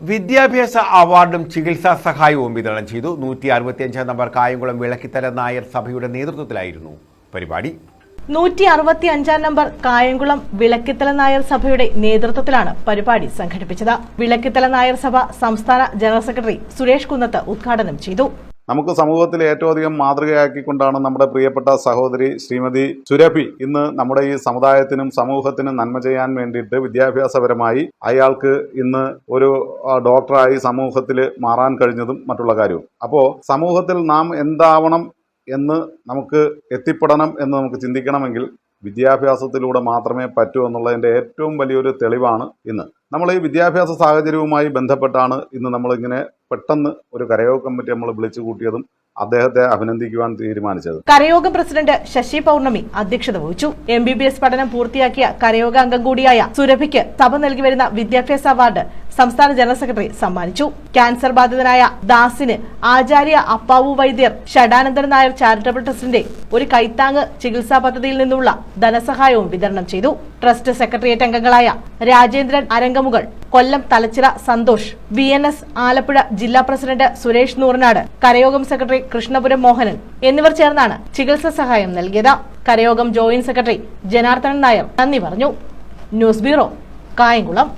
വിദ്യാഭ്യാസ അവാർഡും ചികിത്സാ സഹായവും വിതരണം ചെയ്തു. നൂറ്റി അറുപത്തിയഞ്ചാം നമ്പർ കായംകുളം വിളക്കിത്തല നായർ സഭയുടെ നേതൃത്വത്തിലായിരുന്നു പരിപാടി. നൂറ്റി അറുപത്തി അഞ്ചാം നമ്പർ കായംകുളം വിളക്കിത്തല നായർ സഭയുടെ നേതൃത്വത്തിലാണ് പരിപാടി സംഘടിപ്പിച്ചത്. വിളക്കിത്തല നായർ സഭ സംസ്ഥാന ജനറൽ സെക്രട്ടറി സുരേഷ് കുന്നത്ത് ഉദ്ഘാടനം ചെയ്തു. നമുക്ക് സമൂഹത്തിൽ ഏറ്റവും അധികം മാതൃകയാക്കിക്കൊണ്ടാണ് നമ്മുടെ പ്രിയപ്പെട്ട സഹോദരി ശ്രീമതി സുരഭി ഇന്ന് നമ്മുടെ ഈ സമുദായത്തിനും സമൂഹത്തിനും നന്മ ചെയ്യാൻ വേണ്ടിയിട്ട് വിദ്യാഭ്യാസപരമായി അയാൾക്ക് ഇന്ന് ഒരു ഡോക്ടറായി സമൂഹത്തിൽ മാറാൻ കഴിഞ്ഞതും മറ്റുള്ള കാര്യവും. അപ്പോൾ സമൂഹത്തിൽ നാം എന്താവണം എന്ന് നമുക്ക് എത്തിപ്പെടണം എന്ന് നമുക്ക് ചിന്തിക്കണമെങ്കിൽ വിദ്യാഭ്യാസത്തിലൂടെ മാത്രമേ പറ്റൂ എന്നുള്ളതിന്റെ ഏറ്റവും വലിയൊരു തെളിവാണ് ഇന്ന്. നമ്മൾ ഈ വിദ്യാഭ്യാസ സാഹചര്യവുമായി ബന്ധപ്പെട്ടാണ് ഇന്ന് നമ്മളിങ്ങനെ പെട്ടെന്ന് ഒരു കരയോഗ കമ്മിറ്റി നമ്മൾ വിളിച്ചു കൂട്ടിയതും അദ്ദേഹത്തെ അഭിനന്ദിക്കുവാൻ തീരുമാനിച്ചത്. കരയോഗ പ്രസിഡന്റ് ശശി പൗർണമി അധ്യക്ഷത വഹിച്ചു. എം ബി ബി എസ് പഠനം പൂർത്തിയാക്കിയ കരയോഗ അംഗം കൂടിയായ സുരഭിക്ക് സഭ നൽകി വരുന്ന വിദ്യാഭ്യാസ അവാർഡ് സംസ്ഥാന ജനറൽ സെക്രട്ടറി സമ്മാനിച്ചു. ക്യാൻസർ ബാധിതനായ ദാസിന് ആചാര്യ അപ്പാവു വൈദ്യർ ഷഡാനന്ദൻ നായർ ചാരിറ്റബിൾ ട്രസ്റ്റിന്റെ ഒരു കൈത്താങ് ചികിത്സാ പദ്ധതിയിൽ നിന്നുള്ള ധനസഹായവും വിതരണം ചെയ്തു. ട്രസ്റ്റ് സെക്രട്ടേറിയറ്റ് അംഗങ്ങളായ Rajendran Arangamukal Kollam Thalachira Santhosh V N S Alappuzha ജില്ലാ പ്രസിഡന്റ് സുരേഷ് നൂറിനാട് കരയോഗം സെക്രട്ടറി കൃഷ്ണപുരം മോഹനൻ എന്നിവർ ചേർന്നാണ് ചികിത്സാ സഹായം നൽകിയത്. കരയോഗം ജോയിന്റ് സെക്രട്ടറി ജനാർദ്ദനൻ നായർ നന്ദി പറഞ്ഞു. News bureau Kayamkulam.